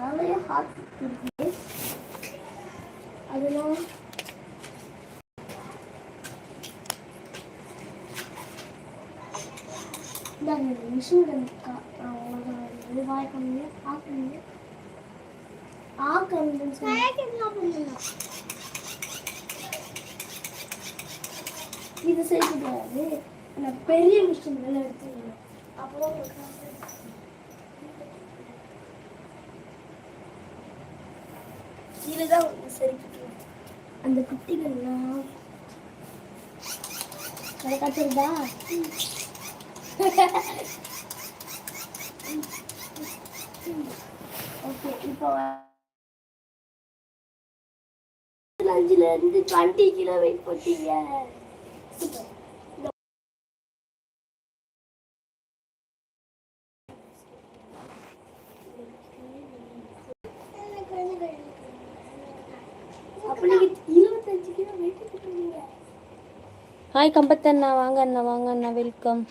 நிறைய ஹாட் இருக்கு. அதெல்லாம் இந்தாங்க இந்த மிஷின் உங்களுக்கு ரூபாய் கம்மி ஆக்கணும் சொல்லி இது செய்யக்கூடாது. நான் பெரிய மிஷின் மேலே எடுத்துக்கணும். அப்புறம் உங்களுக்கு நான் தான் இதுதான் அந்த குட்டிகள்லாம் அதை கட்டுறதா? ஓகே இப்போ அஞ்சுல இருந்து டுவெண்ட்டி கிலோ வெயிட் போட்டீங்க. சூப்பர் அப்ப நீங்க இருபத்தஞ்சு கிலோ வெயிட் போட்டீங்க ஹாய் கம்பத்தண்ணா வாங்க அண்ணா வாங்க அண்ணா. வெல்கம்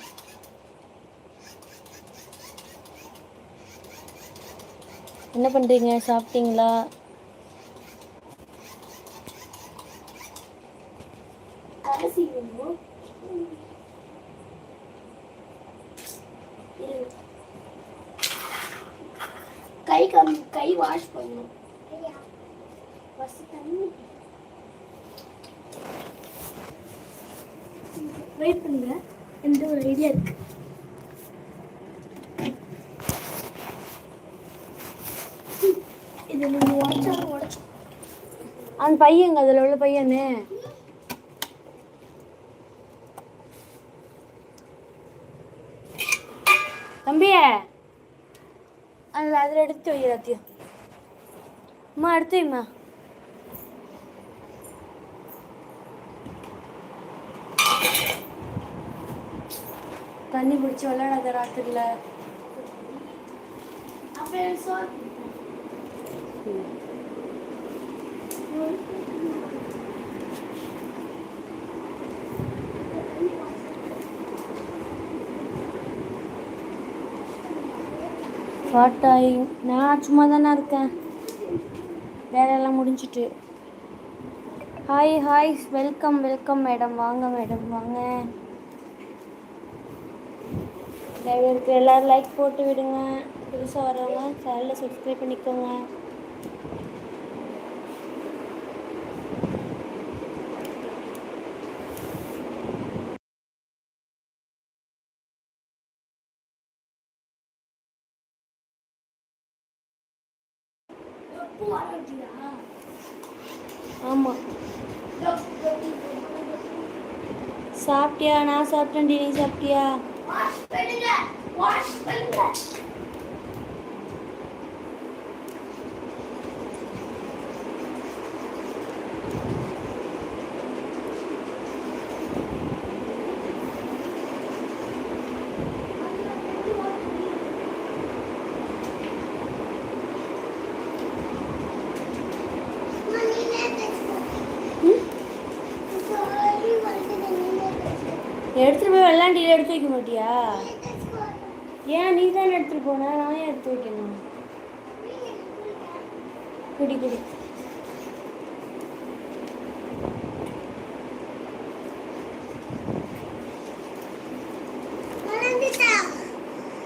என்ன பண்ணுறீங்க சாப்பிட்டீங்களா அரிசி வேணும் இரு. கை கம் கை வாஷ் பண்ணணும் First தண்ணி வெயிட் பண்ணுங்க எந்த ஒரு ஐடியா இருக்கு இது நீங்க உடச்சா உடச்சு அந்த பையங்க அதில் உள்ள பையனு தம்பிய அதில் அதில் எடுத்து வை எல்லாத்தையும். அம்மா எடுத்து வைம்மா. தண்ணி பிடிச்சி விளையாடாத ராத்திரில அப்புறம் வாட்டாய் நான் சும்மா தானே இருக்கேன். வேலையெல்லாம் முடிஞ்சிட்டு. Hi hi welcome welcome madam வாங்க மேடம் வாங்க. டிரைவருக்கு எல்லோரும் லைக் போட்டு விடுங்க. புதுசாக வரவங்க சேனலை சப்ஸ்கிரைப் பண்ணிக்கோங்க. சாப்பிட்டியா? நான் சாப்பிட்டேன்டி நீ சாப்பிட்டியா? எடுத்துகிட்டு போய் வெள்ளாண்டியில் எடுத்து வைக்க மாட்டியா? ஏன் நீ தானே எடுத்துகிட்டு போன? நான் ஏன் எடுத்து வைக்கணும்? குடி குடி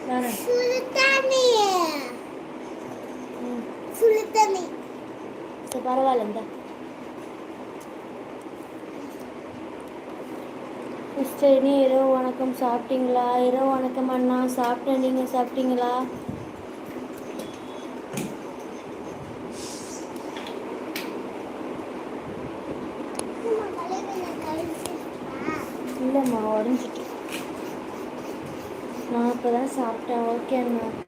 வரேன் ம் சரி பரவாயில்ல இந்த சரி இரவு வணக்கம் சாப்பிட்டீங்களா? இரவு வணக்கம் அண்ணா. சாப்பிட்டேன். நீங்கள் சாப்பிட்டீங்களா? இல்லைம்மா உடஞ்சிட்டு நான் இப்போ தான் சாப்பிட்டேன். ஓகே அண்ணா.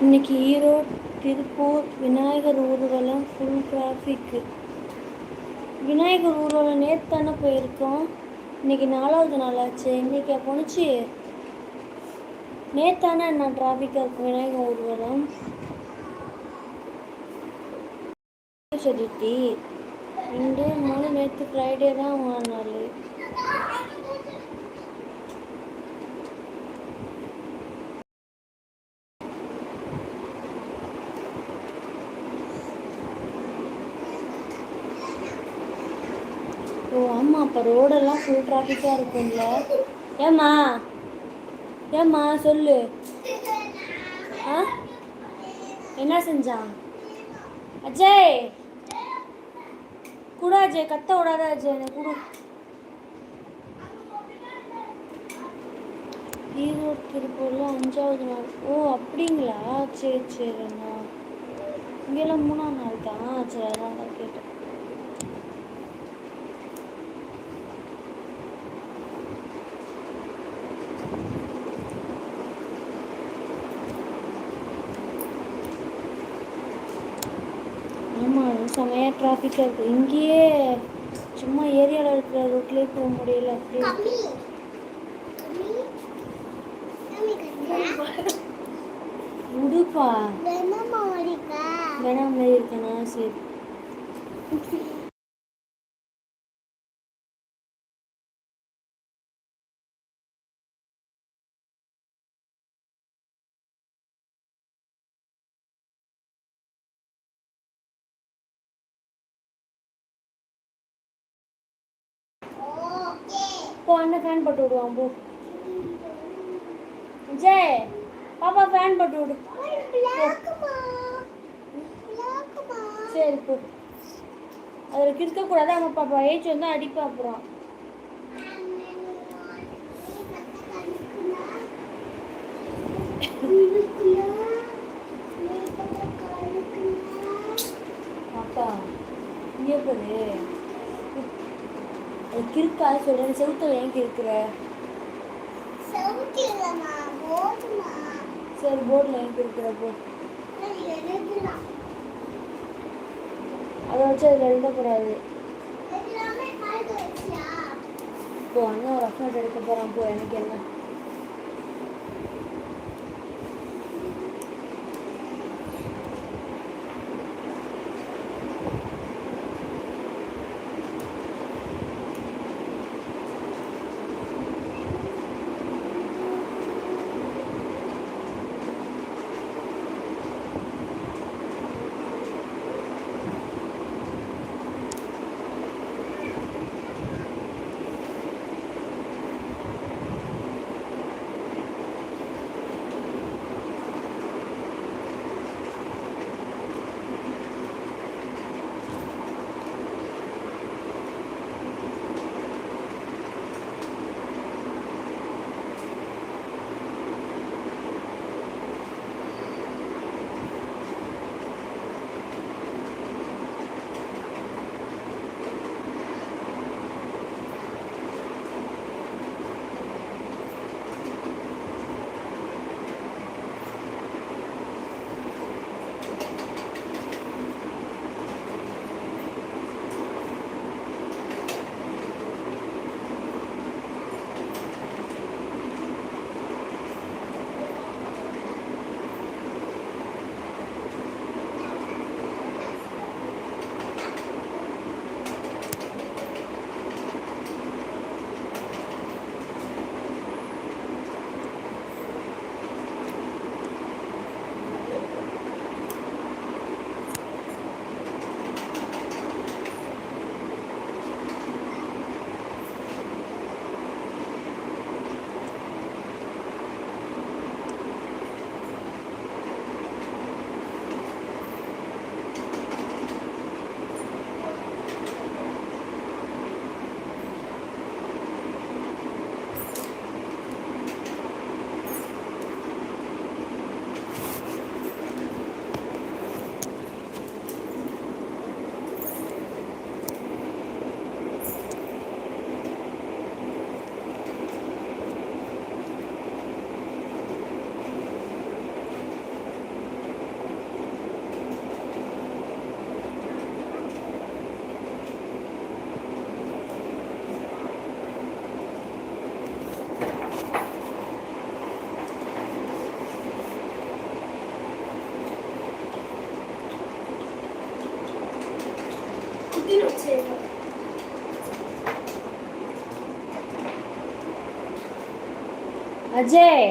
இன்னைக்கு ஈரோடு திருப்பூர் விநாயகர் ஊர்வலம் ஃபுல் டிராஃபிக்கு விநாயகர் ஊர்வலம் நேற்று தானே போயிருக்கோம். இன்னைக்கு நாலாவது நாள் ஆச்சு இன்னைக்கு போணுச்சு நேத்தானே நான் டிராஃபிக்காக இருக்கும் விநாயகர் ஊர்வலம்? சதுர்த்தி ரெண்டு மூணு நேற்று ஃப்ரைடே தான் மூணு நாள் ஓ ஆமாம் அப்போ ரோடெல்லாம் ஃபுல் டிராஃபிக்காக இருக்கும்ல. ஏம்மா? ஏம்மா? சொல்லு. ஆ? என்ன செஞ்சான்? அஜய்! குடு அஜய் கத்த விடாத அஜய் எனக்கு குடு. ஈரோடு திருப்பூரில் அஞ்சாவது நாள். ஓ அப்படிங்களா? சரி சரி அண்ணா. இங்கெல்லாம் மூணாம் நாள் தான். சரி அதான் தான் கேட்டேன். செமையாக டிராஃபிக்காக இருக்குது இங்கேயே சும்மா ஏரியாவில் இருக்கிற ரோட்லேயே போக முடியல. அப்படி. விடுப்பா வேணாம் இருக்கனா சரி. போ அண்ணன் ஃபேன் போட்டு விடுவான் போ ஜெய் பாப்பா ஃபேன் போட்டு விடு. சரி போ. அதில் கிறுக்கக்கூடாது அவங்க பாப்பா ஏச்சு வந்து அடிப்பா அப்புறம். பாப்பா இங்கே போடு. அது கிறுக்கா சொல்கிறேன் செவுத்துல ஏன் கிறுக்குற? சரி போர்டில் ஏன் கிறுக்குற போ. அதை வச்சு அதில் எழுதக்கூடாது. இப்போ அண்ணன் ஒரு ரஃப் நோட் எடுக்க போகிறான் போ எனக்கு என்ன? அஜய்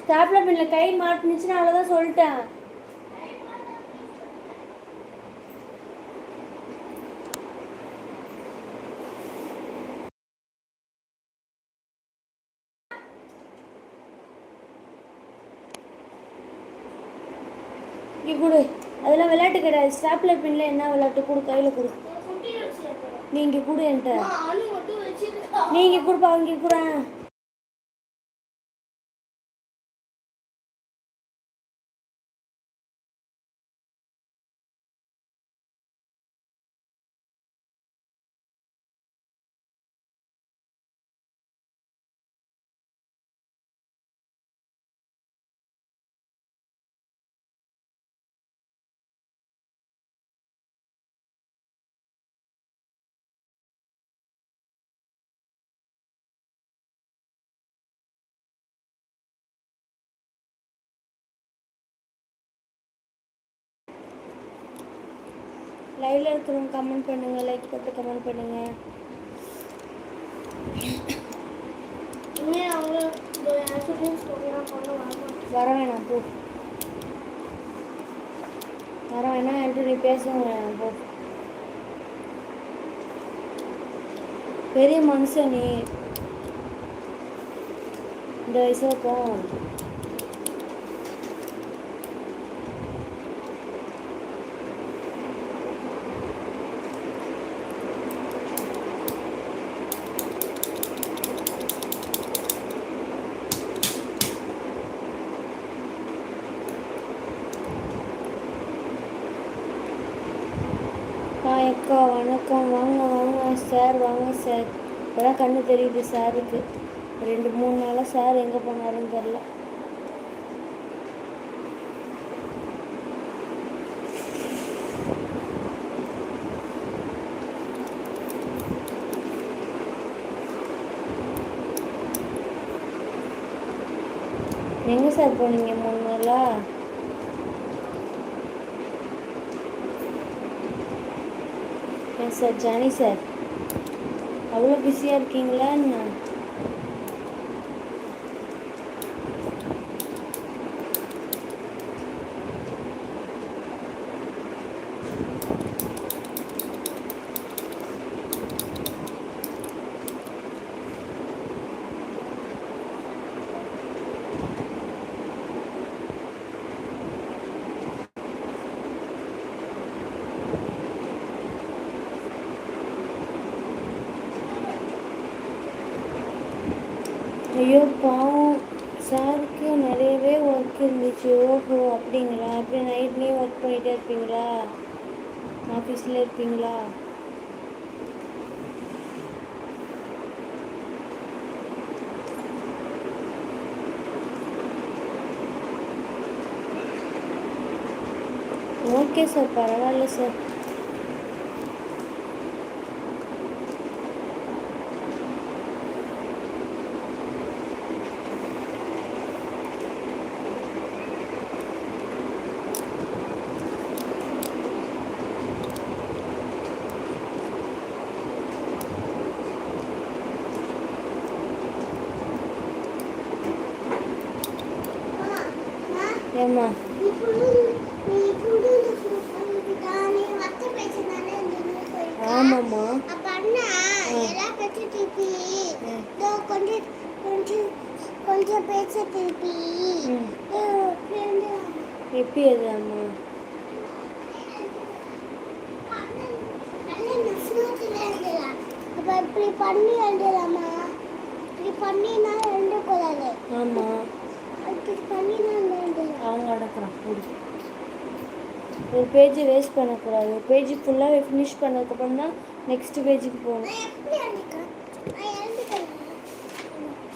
ஸ்டாப்ல பின்ல கை மாட்டுனுச்சுன்னா அவ்வளோதான் சொல்லிட்டேன். கொடு. அதெல்லாம் விளையாட்டு கிடையாது. ஸ்டாப்லர் பின்ல என்ன விளையாட்டு கொடு கையில் கொடு. குட்டி வச்சிருக்கேன் நீ இங்கே கொடு என்கிட்ட. அணு மட்டும் வச்சிருக்கா நீ இங்கே கொடுப்பா இங்கே கூட லைவ்ல இருக்கிறவங்க கமெண்ட் பண்ணுங்க லைக் போட்டு கமெண்ட் பண்ணுங்க. இனிமே அவங்க இந்த ஆக்சிடென்ட் ப்ரோக்ராம் பண்ண வரணும் வர வேணாம் போ. வர வேணாம் என்று நீ பேசவும் வேணாம் போ. பெரிய மனுஷன் நீ. இந்த வயசுல கோவம் வருது. அக்கா வணக்கம். வாங்க வாங்க. சார் வாங்க சார். இப்போதான் கண்ணு தெரியுது சாருக்கு. ரெண்டு மூணு நாளாக சார் எங்கே போனாருன்னு தெரில எங்கே சார் போனீங்க மூணு நாளாக சார் ஜானி சார் அவ்வளோ பிஸியாக இருக்கீங்களா என்ன ஐயோ பாவம். சாருக்கு நிறையவே ஒர்க் இருந்துச்சு. ஓஹோ அப்படிங்களா? அப்படி நைட்லேயும் ஒர்க் பண்ணிகிட்டே இருப்பீங்களா? ஆஃபீஸில் இருப்பீங்களா? ஓகே சார் பரவாயில்ல சார் ஆமாம் ஆமாம்மா. கொஞ்சம் பேச திருப்பி எப்படி அதாம்மா அப்போ இப்படி பண்ணி எழுதலாமா இப்படி பண்ணினா எழுதக்கூடாது ஆமாம் இப்படி பண்ணினா அவங்க அடக்குறான் ஒரு பேஜை வேஸ்ட் பண்ணக்கூடாது. ஒரு பேஜ் ஃபுல்லாக ஃபினிஷ் பண்ணதுக்கப்புறம் தான் நெக்ஸ்ட் பேஜுக்கு போகணும்.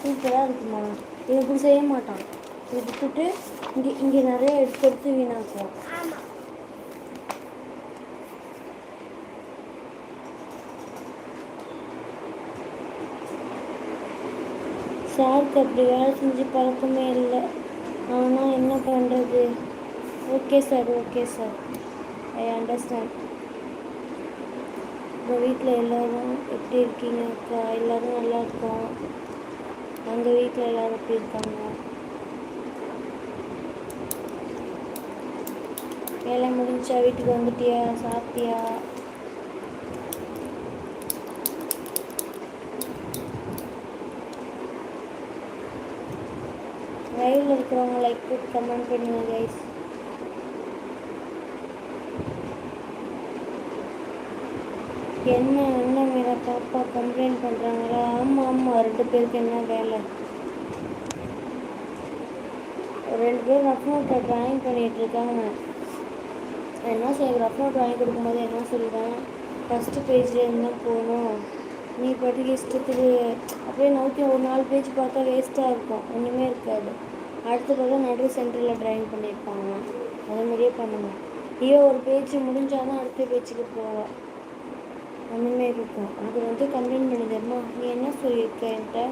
சூப்பராக இருக்குமா? இவன் இப்படி செய்ய மாட்டான். இதை விட்டுட்டு இங்கே இங்கே நிறைய எடுத்து எடுத்து வீணாக்குவான் சாருக்கு அப்படி வேலை செஞ்சு பழக்கமே இல்லை. ஆனால் என்ன பண்ணுறது okay sir okay sir I understand உங்கள் வீட்டில் எல்லோரும் எப்படி இருக்கீங்க? அக்கா எல்லோரும் நல்லா இருக்கோம் அங்கே வீட்டில் எல்லாரும் எப்படி இருக்காங்க? வேலை முடிஞ்சா வீட்டுக்கு வந்துட்டியா? சாப்பிட்டியா? லைவ்ல இருக்கிறவங்க லைக் போட்டு கமெண்ட் பண்ணுங்க கைஸ் என்ன அண்ணன் மேலே பாப்பா கம்ப்ளைண்ட் பண்ணுறாங்களா ஆமாம் ஆமாம் ரெண்டு பேருக்கு என்ன வேலை? ரெண்டு பேர் ரஃப் நோட்டை ட்ராயிங் பண்ணிகிட்ருக்காங்க என்ன சொல்லி ரஃப் நோட் வாங்கி கொடுக்கும்போது என்ன சொல்லுவேன்? ஃபஸ்ட்டு பேஜ்லேருந்து தான் போகணும் நீ பாட்டுக்கு இஷ்டத்துக்கு அப்படியே நோக்கி ஒரு நாலு பேஜ் பார்த்தா வேஸ்ட்டாக இருக்கும். ஒன்றுமே இருக்காது. அடுத்த பார்த்தா நடு சென்டரில் ட்ராயிங் பண்ணியிருப்பாங்க. அதே மாதிரியே பண்ணுவோம் ஐயோ ஒரு பேஜ் முடிஞ்சாதான் அடுத்த பேஜுக்கு போவேன் அந்த மாதிரி இருக்கும். அது வந்து கம்ப்ளைண்ட் பண்ணுதேம்மா நீ என்ன சொல்லியிருக்க என்கிட்ட?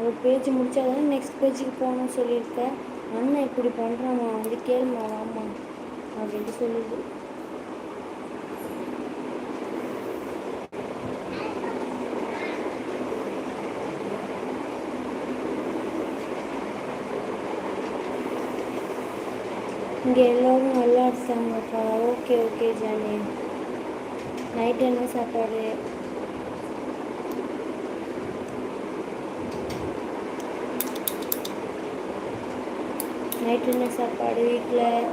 ஒரு பேஜ் முடிச்சாதானே நெக்ஸ்ட் பேஜுக்கு போகணும்னு சொல்லியிருக்கேன் அண்ணன் இப்படி பண்ணுறாம்மா வந்து கேளுமா வாமா அப்படின்ட்டு சொல்லுது இங்கே எல்லோரும் நல்லா இருக்காங்கப்பா. Okay okay Johnny. நைட் என்ன சாப்பாடு? நைட் என்ன சாப்பாடு வீட்டில்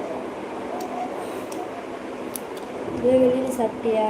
வெளியில் சாப்பிட்டியா?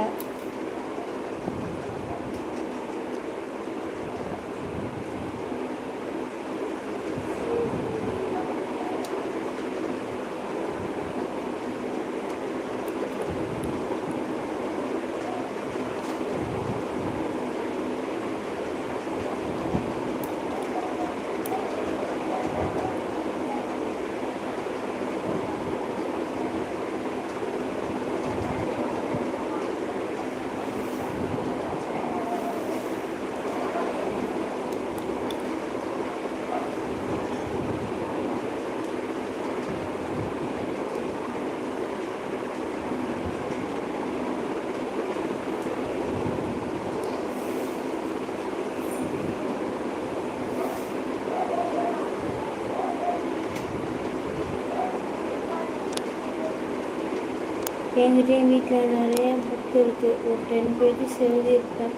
என்கிட்ட என் வீட்டில் நிறைய புக் இருக்குது ஒரு டென் பேஜஸ் எழுதியிருப்பேன்.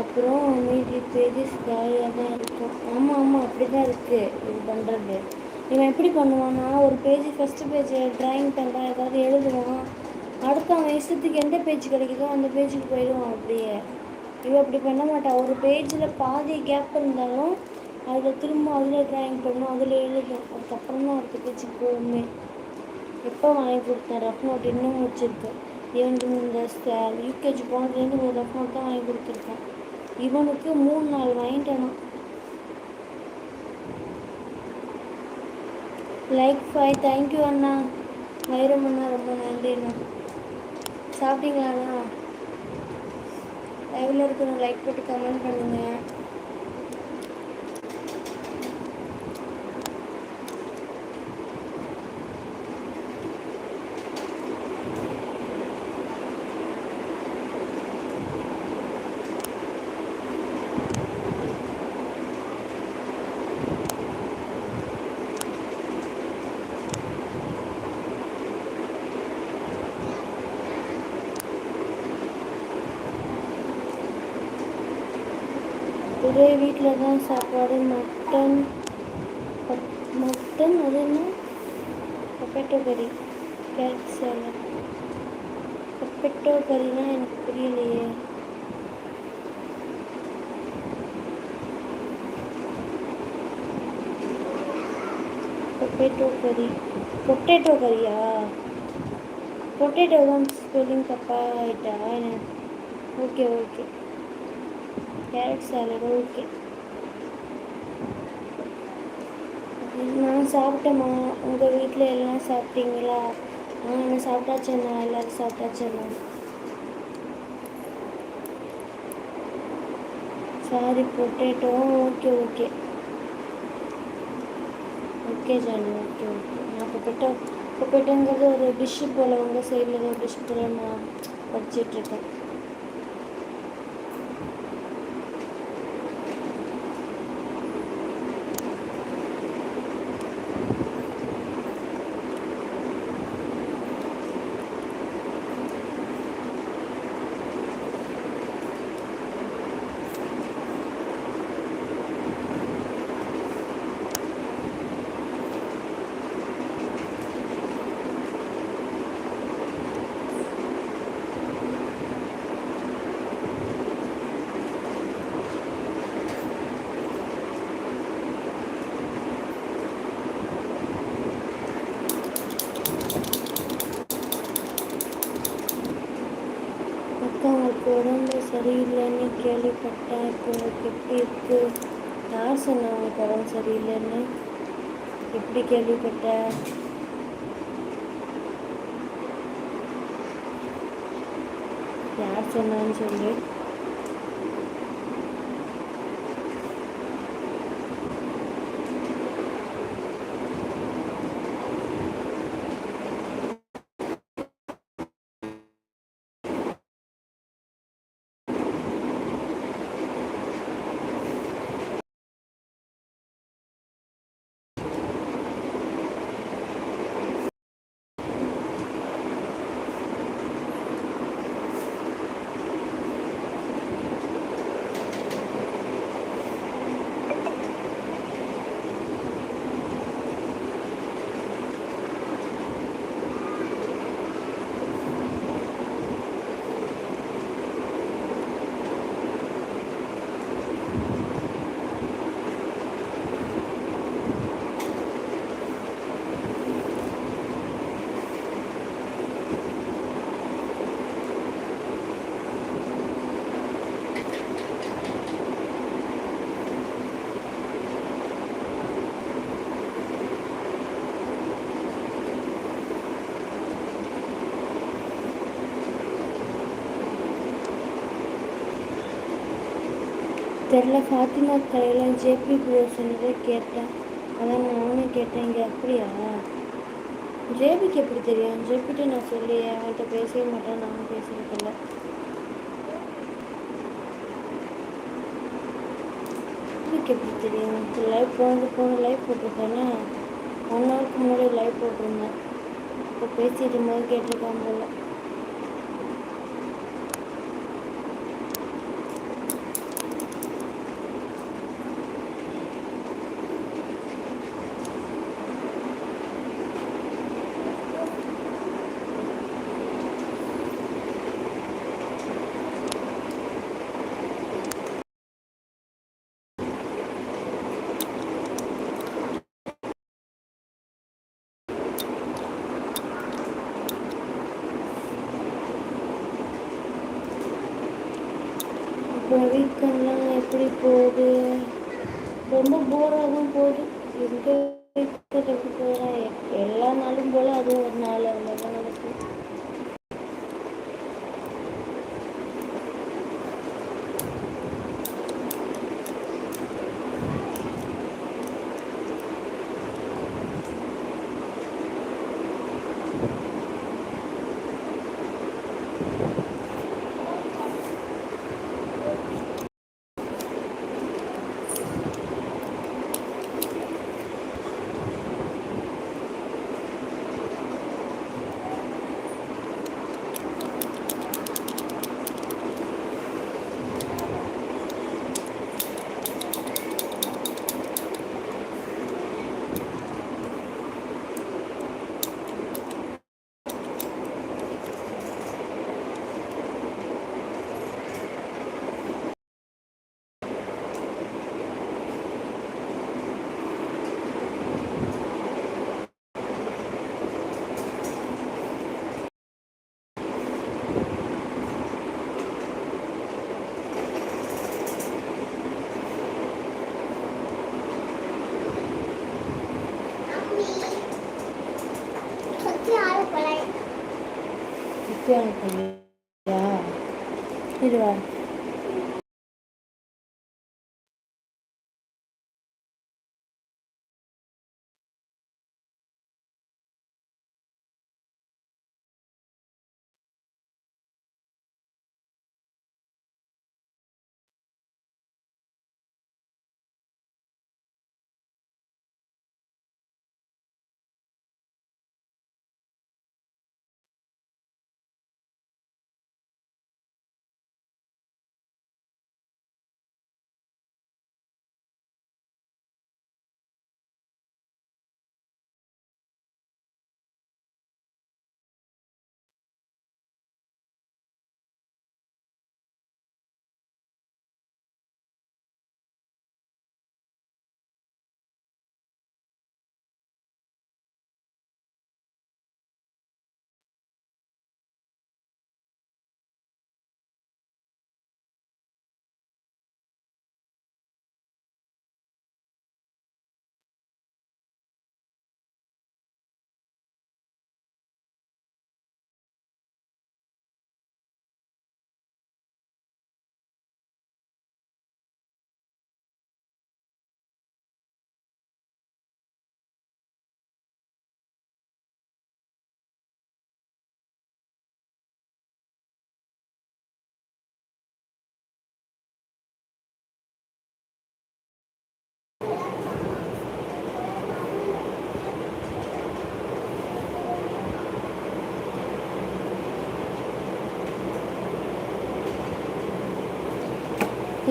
அப்புறம் மீதி பேஜஸ் காலியாக தான் இருக்கும். ஆமாம் ஆமாம் அப்படி தான் இருக்குது இது பண்ணுறது இவன் எப்படி பண்ணுவான்னா ஒரு பேஜ் ஃபஸ்ட்டு பேஜ் ட்ராயிங் பண்ணுறான் ஏதாவது எழுதுவான். அடுத்த அவன் இஷ்டத்துக்கு எந்த பேஜ் கிடைக்குதோ அந்த பேஜுக்கு போயிடுவான் அப்படியே. இவன் அப்படி பண்ண மாட்டான். ஒரு பேஜில் பாதி கேப் இருந்தாலும் அதில் திரும்ப அதில் ட்ராயிங் பண்ணும் அதில் எழுதும். அதுக்கப்புறம் தான் அடுத்த பேஜுக்கு போகுமே. எப்போ வாங்கி கொடுத்தேன். ரஃப் நோட் இன்னும் வச்சுருக்கேன். இவனுக்கு இந்த யூகேஜி போனதுலேருந்து ஒரு ரஃப் நோட் தான் வாங்கி கொடுத்துருக்கேன். இவனுக்கு மூணு நாள் வாங்கிட்டேனா? லைக் ஃபைவ் தேங்க்யூ அண்ணா. வைரம் அண்ணா ரொம்ப நன்றி அண்ணா. சாப்பிட்டீங்களா அண்ணா லைவில் இருக்கிற லைக் போட்டு கமெண்ட் பண்ணுங்கள் ஒரே வீட்டில் தான் சாப்பாடு மட்டன் மட்டன் அது என்ன? பொப்பேட்டோ கறி கேரட் சாலட் பொப்பேட்டோ கறினா எனக்கு புரியலையே. பொப்பேட்டோ கறி பொட்டேட்டோ கறியா பொட்டேட்டோ தான் ஸ்பெல்லிங் தப்பாக ஆகிட்டா okay okay carrot salad okay நான் சாப்பிட்டேம்மா. உங்கள் வீட்டில் எல்லாம் சாப்பிட்டீங்களா? ஆ நான் சாப்பிட்டாச்சேண்ணா எல்லோரும் சாப்பிட்டாச்சேண்ணா sorry potato okay okay okay Janu okay okay நான் பொட்டேட்டோ பொட்டேட்டோங்கிறது ஒரு டிஷ்ஷு போல் உங்கள் சைடில் ஒரு டிஷ் போல் நான் படிச்சிட்ருக்கேன் சரியில்லைன்னு கேள்விப்பட்டேன். இப்போ உங்களுக்கு எப்படி இருக்கு? யார் சொன்னா உங்களுக்கு உடம்பு சரியில்லைன்னு? எப்படி கேள்விப்பட்ட? யார் சொன்னான்னு சொல்லி. தெரில ஃபாத்திமா கையில் ஜேபி ப்ரோ சொன்னதை கேட்டேன். அதான் நானும் கேட்டேன் இங்கே அப்படியா? ஜேபிக்கு எப்படி தெரியும்? ஜேபிட்ட நான் சொல்லி அவர்கிட்ட பேசவே மாட்டேன் நானும் பேசுறதில்ல ஜேபிக்கு எப்படி தெரியும்? லைவ் போனது போன லைவ் போட்டிருக்கேன்னா ஒன் ஹவருக்கு முன்னாடி லைவ் போட்டிருந்தேன். இப்போ பேசிட்டு போது கேட்டிருக்காங்க போல அப்புறம் வீக்கெண்ட்லாம் எப்படி போகுது ரொம்ப போராக தான் போகுது எங்கே வீக்கெண்ட் எப்படி போகிறா எல்லா நாளும் போல் அதுவும் ஒரு நாள் அவ்வளோதான் நடக்குது அம்மி சுத்தி ஆள போலை நித்யானு பண்ணியா இது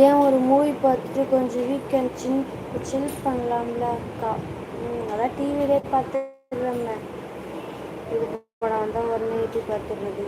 ஏன் ஒரு மூவி பார்த்துட்டு கொஞ்சம் வீக்கெண்ட் சின் சில் பண்ணலாம்ல அக்கா? ம் அதான் டிவிலே பார்த்துருந்தேன் இது படம் தான் உடனே எட்டி பார்த்துடுறது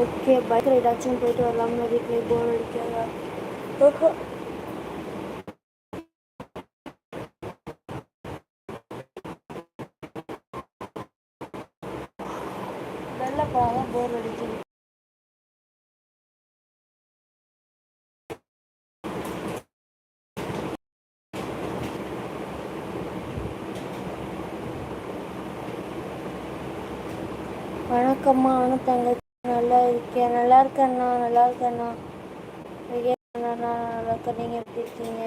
ஓகே பைக் ரைடாச்சும் போயிட்டு வரலாம்னு வீட்டில் போர் அடிக்காதா. ஓஹோ. வெளில போகாமல் போர் அடிக்குது. வணக்கம்மா நானும் தங்கச்சி ஓகே நல்லா இருக்கேண்ணா நல்லா இருக்கேண்ணா ஐயா, நல்லா இருக்கேன் நீங்கள் எப்படி இருக்கீங்க?